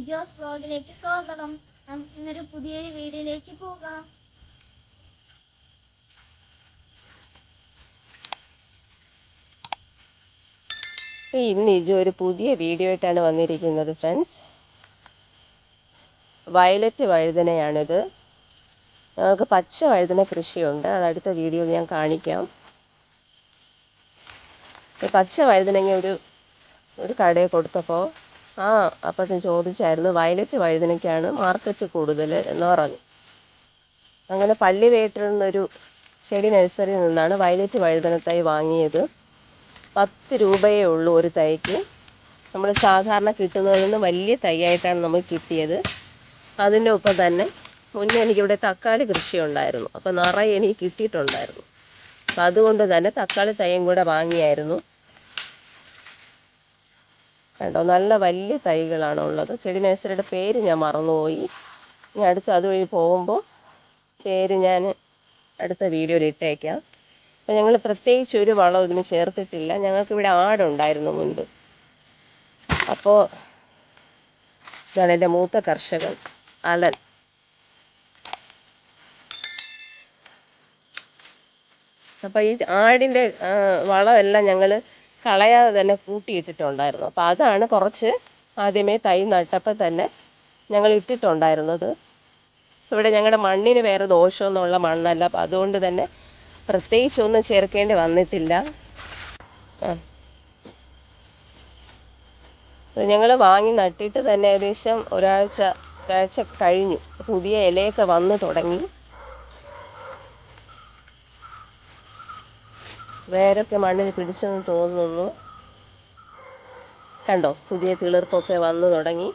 ലിജോസ് വ്ലോഗിലേക്ക് സ്വാഗതം. നമുക്ക് ഇന്നൊരു പുതിയൊരു വീഡിയോയിലേക്ക് പോകാം. ഇന്ന് ഇജു ഒരു പുതിയ വീഡിയോ ആയിട്ടാണ് വന്നിരിക്കുന്നത് ഫ്രണ്ട്സ് വയലറ്റ് വഴുതനയാണിത്. ഞങ്ങൾക്ക് പച്ച വഴുതന കൃഷിയുണ്ട്. അത് അടുത്ത വീഡിയോയിൽ ഞാൻ കാണിക്കാം. പച്ച വഴുതനങ്ങ ഒരു ഒരു കടയിൽ കൊടുത്തപ്പോൾ ആ അപ്പച്ചൻ ചോദിച്ചായിരുന്നു വയലറ്റ് വഴുതനയ്ക്കാണ് മാർക്കറ്റ് കൂടുതൽ എന്ന് പറഞ്ഞു. അങ്ങനെ പള്ളി വീട്ടിൽ നിന്നൊരു ചെടി നഴ്സറിയിൽ നിന്നാണ് വയലറ്റ് വഴുതന തൈ വാങ്ങിയത്. പത്ത് രൂപയേ ഉള്ളൂ ഒരു തൈക്ക്. നമ്മൾ സാധാരണ കിട്ടുന്നതിൽ നിന്ന് വലിയ തൈയായിട്ടാണ് നമുക്ക് കിട്ടിയത്. അതിന്റെ ഒപ്പം തന്നെ മുന്നേ എനിക്കിവിടെ തക്കാളി കൃഷി ഉണ്ടായിരുന്നു. അപ്പോൾ നിറയെ എനിക്ക് കിട്ടിയിട്ടുണ്ടായിരുന്നു. അപ്പം അതുകൊണ്ട് തന്നെ തക്കാളി തൈയും കൂടെ വാങ്ങിയായിരുന്നു. കണ്ടോ നല്ല വലിയ തൈകളാണ് ഉള്ളത്. ചെടി നഴ്സറിയുടെ പേര് ഞാൻ മറന്നുപോയി. ഇനി അടുത്ത് അതുവഴി പോകുമ്പോൾ പേര് ഞാൻ അടുത്ത വീഡിയോയിൽ ഇട്ടേക്കാം. അപ്പം ഞങ്ങൾ പ്രത്യേകിച്ച് ഒരു വളം ഇതിന് ചേർത്തിട്ടില്ല. ഞങ്ങൾക്ക് ഇവിടെ ആടുണ്ടായിരുന്നു മുൻപ്. അപ്പോൾ ഇതാണ് എന്റെ മൂത്ത കർഷകൻ അലൻ. അപ്പോൾ ഈ ആടിന്റെ വളമെല്ലാം ഞങ്ങൾ കളയാതെ തന്നെ കൂട്ടിയിട്ടിട്ടുണ്ടായിരുന്നു. അപ്പോൾ അതാണ് കുറച്ച് ആദ്യമേ തൈ നട്ടപ്പോൾ തന്നെ ഞങ്ങൾ ഇട്ടിട്ടുണ്ടായിരുന്നത്. ഇവിടെ ഞങ്ങളുടെ മണ്ണിന് വേറെ ദോഷമൊന്നുമുള്ള മണ്ണല്ല. അപ്പം അതുകൊണ്ട് തന്നെ പ്രത്യേകിച്ച് ഒന്നും ചേർക്കേണ്ടി വന്നിട്ടില്ല. ഞങ്ങൾ വാങ്ങി നട്ടിട്ട് തന്നെ ഏകദേശം ഒരാഴ്ച ഒരാഴ്ച കഴിഞ്ഞു. പുതിയ ഇലയൊക്കെ വന്ന് തുടങ്ങി. വേരൊക്കെ മണ്ണിൽ പിടിച്ചെന്ന് തോന്നുന്നു. കണ്ടോ പുതിയ തിളിർപ്പൊക്കെ വന്നു തുടങ്ങി.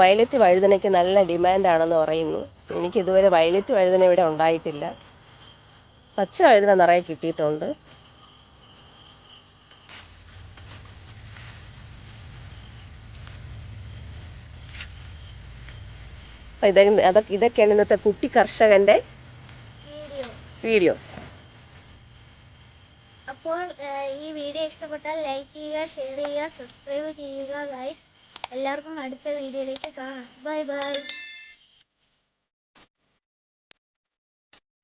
വയലറ്റ് വഴുതനയ്ക്ക് നല്ല ഡിമാൻഡാണെന്ന് പറയുന്നു. എനിക്ക് ഇതുവരെ വയലറ്റ് വഴുതന ഇവിടെ ഉണ്ടായിട്ടില്ല. പച്ച വഴുതന നിറയെ കിട്ടിയിട്ടുണ്ട്. അപ്പം ഇതൊക്കെ ഇതൊക്കെയാണ് ഇന്നത്തെ കുട്ടി കർഷകന്റെ വീഡിയോസ്. അപ്പോൾ ഈ വീഡിയോ ഇഷ്ടപ്പെട്ടാൽ ലൈക്ക് ചെയ്യുക ഷെയർ ചെയ്യുക സബ്സ്ക്രൈബ് ചെയ്യുക ഗൈസ് എല്ലാവർക്കും അടുത്ത വീഡിയോയിലേക്ക് കാണാം. Bye bye